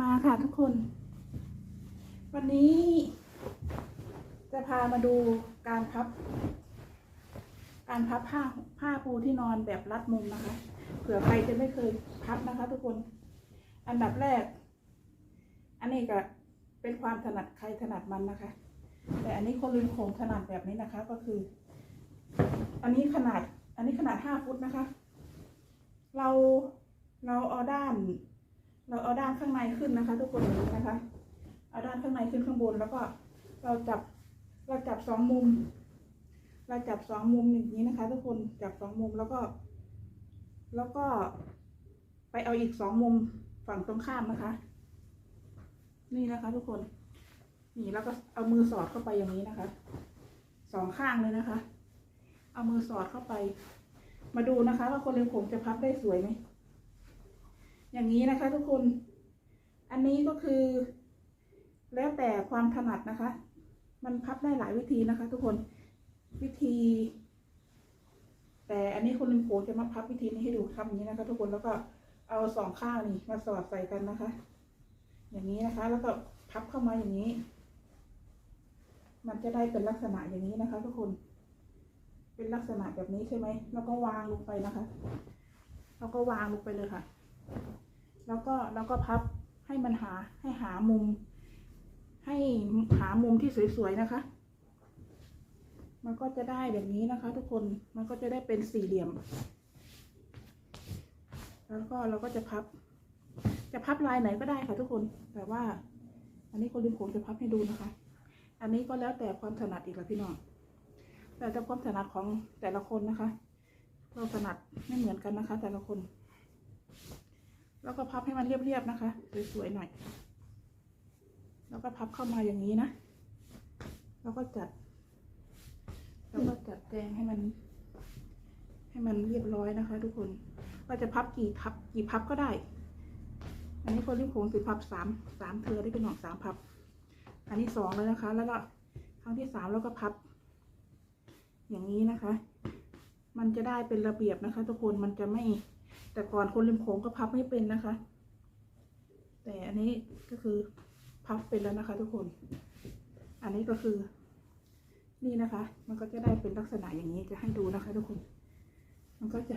มาค่ะทุกคน วันนี้ จะพามาดูการพับ การพับผ้าผ้าปูที่นอนแบบรัดมุมนะคะ เผื่อใครจะไม่เคยพับนะคะ ทุกคน อันดับแรก อันนี้ก็เป็นความถนัดใครถนัดมันนะคะ แต่อันนี้คนลืมโคงถนัดแบบนี้นะคะ ก็คือ อันนี้ขนาด อันนี้ขนาดห้าฟุตนะคะ เราเราเอาด้าน ด้านข้างในขึ้นนะคะ ทุกคนอย่างนี้นะคะ เอาด้านข้างในขึ้นข้างบนแล้วก็เราจับเราจับสองมุม เราจับสองมุมอย่างนี้นะคะ ทุกคนจับสองมุมแล้วก็ แล้วก็ไปเอาอีกสองมุมฝั่งตรงข้ามนะคะ นี่นะคะ ทุกคนนี่แล้วก็เอามือสอดเข้าไปอย่างนี้นะคะสองข้างเลยนะคะ เอามือสอดเข้าไป มาดูนะคะ ว่าคนเลี้ยงผมจะพับได้สวยไหม อย่างนี้นะคะทุกคน อันนี้ก็คือ แล้วแต่ความถนัดนะคะ มันพับได้หลายวิธีนะคะ ทุกคน วิธี แต่อันนี้คนเลี้ยงผมจะมาพับวิธีนี้ให้ดูทำอย่างนี้นะคะ ทุกคนแล้วก็เอาสองข้างนี่มาสอดใส่กันนะคะ อย่างนี้นะคะ แล้วก็พับเข้ามาอย่างนี้ มันจะได้เป็นลักษณะอย่างนี้นะคะ ทุกคน เป็นลักษณะแบบนี้ใช่ไหมแล้วก็วางลงไปนะคะ แล้วก็วางลงไปเลยค่ะ แล้วก็แล้วก็พับให้มันหาให้หามุม ให้หามุมที่สวยๆนะคะ มันก็จะได้แบบนี้นะคะ ทุกคนมันก็จะได้เป็นสี่เหลี่ยม แล้วก็เราก็จะพับ จะพับลายไหนก็ได้ค่ะทุกคนแต่ว่า อันนี้คนลืมผมจะพับให้ดูนะคะ อันนี้ก็แล้วแต่ความถนัดอีกแล้วพี่น้องแต่แต่ความถนัดของแต่ละคนนะคะ เราถนัดไม่เหมือนกันนะคะ แต่ละคน แล้วก็พับให้มันเรียบๆนะคะสวยๆหน่อย แล้วก็พับเข้ามาอย่างนี้นะ แล้วก็จัด แล้วก็จัดแจงให้มัน ให้มันเรียบร้อยนะคะ ทุกคนเราจะพับกี่พับกี่พับก็ได้ อันนี้คนรีบโค้งสิพับสามสามเธอได้เป็นหนอกสามพับ อันนี้สองแล้วนะคะ แล้วก็ครั้งที่สามแล้วก็พับ อย่างนี้นะคะ มันจะได้เป็นระเบียบนะคะ ทุกคนมันจะไม่ แต่ก่อนคนริมโขงก็พับไม่เป็นนะคะ แต่อันนี้ก็คือพับเป็นแล้วนะคะ ทุกคน อันนี้ก็คือ นี่นะคะ มันก็จะได้เป็นลักษณะอย่างนี้จะให้ดูนะคะ ทุกคน มันก็จะ